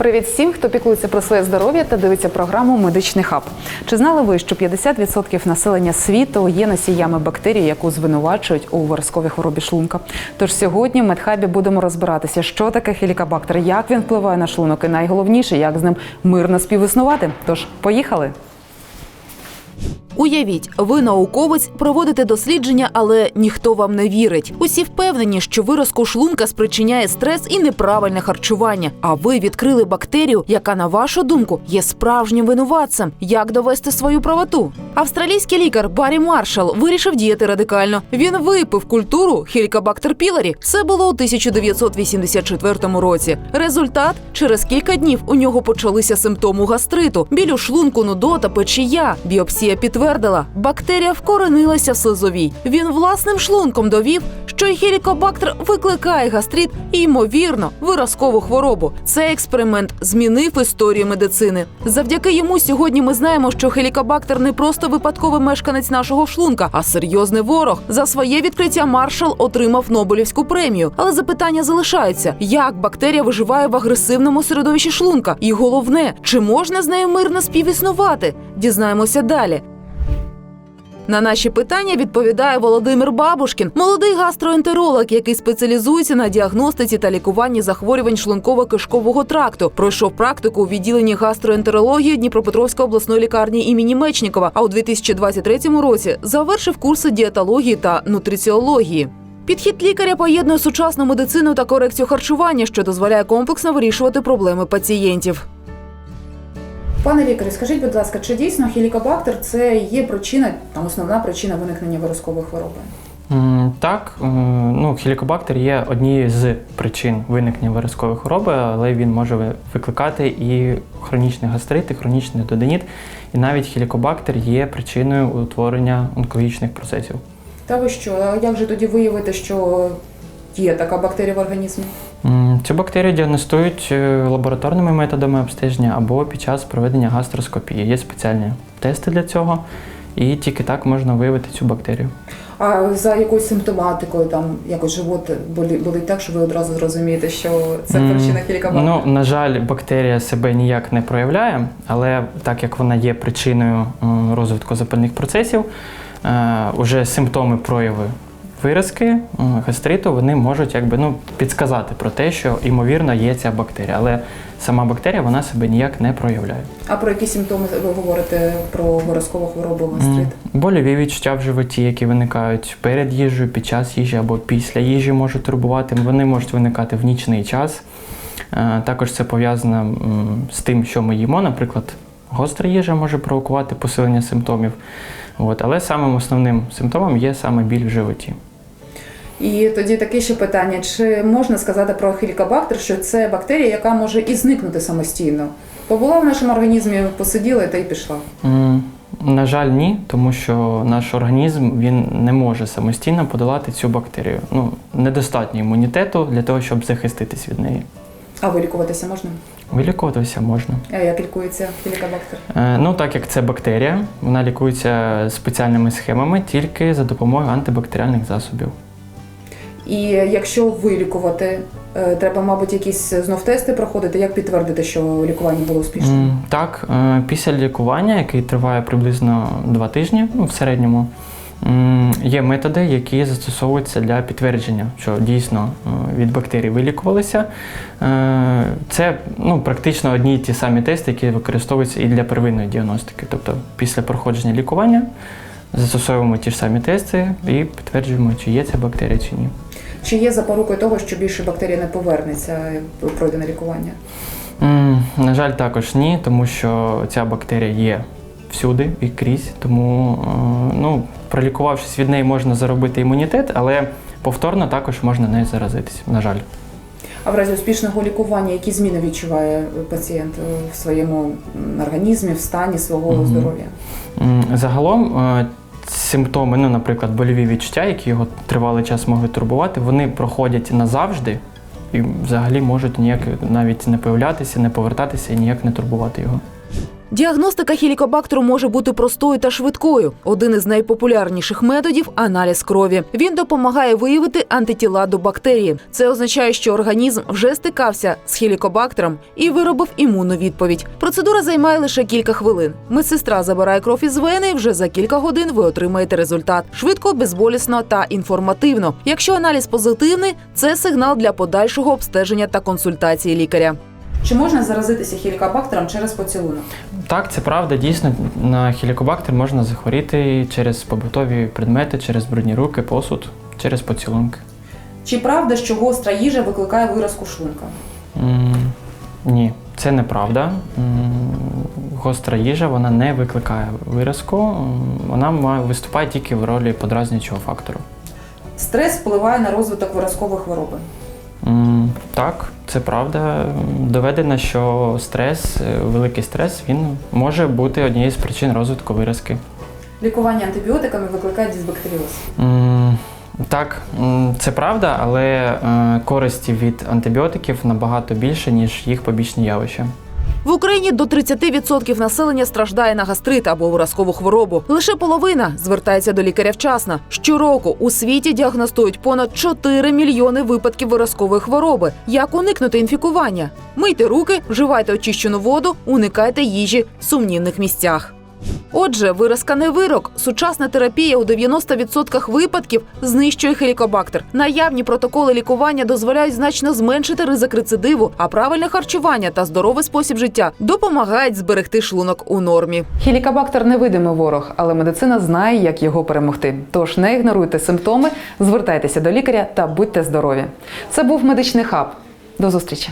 Привіт всім, хто піклується про своє здоров'я та дивиться програму Медичний хаб. Чи знали ви, що 50% населення світу є носіями бактерії, яку звинувачують у виразковій хворобі шлунка? Тож сьогодні в медхабі будемо розбиратися, що таке хелікобактер, як він впливає на шлунок, і найголовніше, як з ним мирно співіснувати. Тож поїхали. Уявіть, ви науковець, проводите дослідження, але ніхто вам не вірить. Усі впевнені, що виразку шлунка спричиняє стрес і неправильне харчування. А ви відкрили бактерію, яка, на вашу думку, є справжнім винуватцем. Як довести свою правоту? Австралійський лікар Баррі Маршал вирішив діяти радикально. Він випив культуру Helicobacter pylori. Це було у 1984 році. Результат через кілька днів у нього почалися симптоми гастриту, біль у шлунку, нудота, печія. Біопсія підтвердила, бактерія вкоренилася в слизовій. Він власним шлунком довів, що і хелікобактер викликає гастрит і, ймовірно, виразкову хворобу. Цей експеримент змінив історію медицини. Завдяки йому сьогодні ми знаємо, що хелікобактер не просто випадковий мешканець нашого шлунка, а серйозний ворог. За своє відкриття маршал отримав Нобелівську премію. Але запитання залишаються: як бактерія виживає в агресивному середовищі шлунка? І головне, чи можна з нею мирно співіснувати? Дізнаємося далі. На наші питання відповідає Володимир Бабушкін, молодий гастроентеролог, який спеціалізується на діагностиці та лікуванні захворювань шлунково-кишкового тракту. Пройшов практику у відділенні гастроентерології Дніпропетровської обласної лікарні імені Мечнікова. А у 2023 році завершив курси дієтології та нутриціології. Підхід лікаря поєднує сучасну медицину та корекцію харчування, що дозволяє комплексно вирішувати проблеми пацієнтів. Пане лікарю, скажіть, будь ласка, чи дійсно хелікобактер це є причина, там основна причина виникнення виразкової хвороби? Так, е, ну, хелікобактер є однією з причин виникнення виразкової хвороби, але він може викликати і хронічний гастрит, і хронічний доденіт. І навіть хелікобактер є причиною утворення онкологічних процесів. Та ви що? А як же тоді виявити, що є така бактерія в організмі? Цю бактерію діагностують е, лабораторними методами обстеження або під час проведення гастроскопії. Є спеціальні тести для цього, і тільки так можна виявити цю бактерію. А за якоюсь симптоматикою, там якось живот болить так, що ви одразу зрозумієте, що це причина хелікобактера? Ну, на жаль, бактерія себе ніяк не проявляє, але так як вона є причиною розвитку запальних процесів, е, уже симптоми прояви виразки, гастриту, вони можуть якби, ну, підсказати про те, що ймовірно є ця бактерія. Але сама бактерія вона себе ніяк не проявляє. А про які симптоми ви говорите про виразкову хворобу гастрит? М, Больові відчуття в животі, які виникають перед їжею, під час їжі або після їжі можуть турбувати. Вони можуть виникати в нічний час. Е, Також це пов'язано з тим, що ми їмо. Наприклад, гостра їжа може провокувати посилення симптомів. От. Але самим основним симптомом є саме біль в животі. І тоді таке ще питання: чи можна сказати про хелікобактер, що це бактерія, яка може і зникнути самостійно? Побула в нашому організмі, посиділа та й пішла. М, На жаль, ні, тому що наш організм він не може самостійно подолати цю бактерію. Ну, недостатньо імунітету для того, щоб захиститись від неї. А вилікуватися можна? Вилікуватися можна. А як лікується хелікобактер? Е, Ну, так як це бактерія, вона лікується спеціальними схемами тільки за допомогою антибактеріальних засобів. І якщо вилікувати, е, треба, мабуть, якісь знов тести проходити, як підтвердити, що лікування було успішним? Так, е, після лікування, яке триває приблизно два тижні, ну, в середньому, є методи, які застосовуються для підтвердження, що дійсно е, від бактерій вилікувалися. Це ну, практично одні й ті самі тести, які використовуються і для первинної діагностики. Тобто після проходження лікування застосовуємо ті ж самі тести і підтверджуємо, чи є ця бактерія чи ні. Чи є запорукою того, що більше бактерія не повернеться е, пройдене лікування? На жаль, також ні, тому що ця бактерія є всюди і крізь. Тому, е, ну, пролікувавшись від неї, можна заробити імунітет, але повторно також можна нею заразитись. На жаль. А в разі успішного лікування, які зміни відчуває пацієнт е, в своєму організмі, в стані свого Мгм. здоров'я? Загалом е, симптоми, ну, наприклад, больові відчуття, які його тривалий час могли турбувати, вони проходять назавжди і взагалі можуть ніяк навіть не появлятися, не повертатися і ніяк не турбувати його. Діагностика хелікобактеру може бути простою та швидкою. Один із найпопулярніших методів аналіз крові. Він допомагає виявити антитіла до бактерії. Це означає, що організм вже стикався з хелікобактером і виробив імунну відповідь. Процедура займає лише кілька хвилин. Медсестра забирає кров із вени. і Вже за кілька годин ви отримаєте результат швидко, безболісно та інформативно. Якщо аналіз позитивний, це сигнал для подальшого обстеження та консультації лікаря. Чи можна заразитися хелікобактером через поцілунок? Так, це правда. Дійсно, на хелікобактер можна захворіти через побутові предмети, через брудні руки, посуд, через поцілунки. Чи правда, що гостра їжа викликає виразку шлунка? М, Ні, це неправда. М, Гостра їжа вона не викликає виразку, М, вона має виступає тільки в ролі подразнюючого фактору. Стрес впливає на розвиток виразкової хвороби. Так, це правда. Доведено, що стрес, е, великий стрес, він може бути однією з причин розвитку виразки. Лікування антибіотиками викликає дисбактеріоз. Так, це правда, але е, користі від антибіотиків набагато більше, ніж їх побічні явища. В Україні до 30% населення страждає на гастрит або виразкову хворобу. Лише половина звертається до лікаря вчасно. Щороку у світі діагностують понад 4 мільйони випадків виразкової хвороби. Як уникнути інфікування? Мийте руки, вживайте очищену воду, уникайте їжі в сумнівних місцях. Отже, виразка не вирок. Сучасна терапія у 90% випадків знищує хелікобактер. Наявні протоколи лікування дозволяють значно зменшити ризик рецидиву, а правильне харчування та здоровий спосіб життя допомагають зберегти шлунок у нормі. Хелікобактер невидимий ворог, але медицина знає, як його перемогти. Тож не ігноруйте симптоми, звертайтеся до лікаря та будьте здорові. Це був медичний хаб. До зустрічі.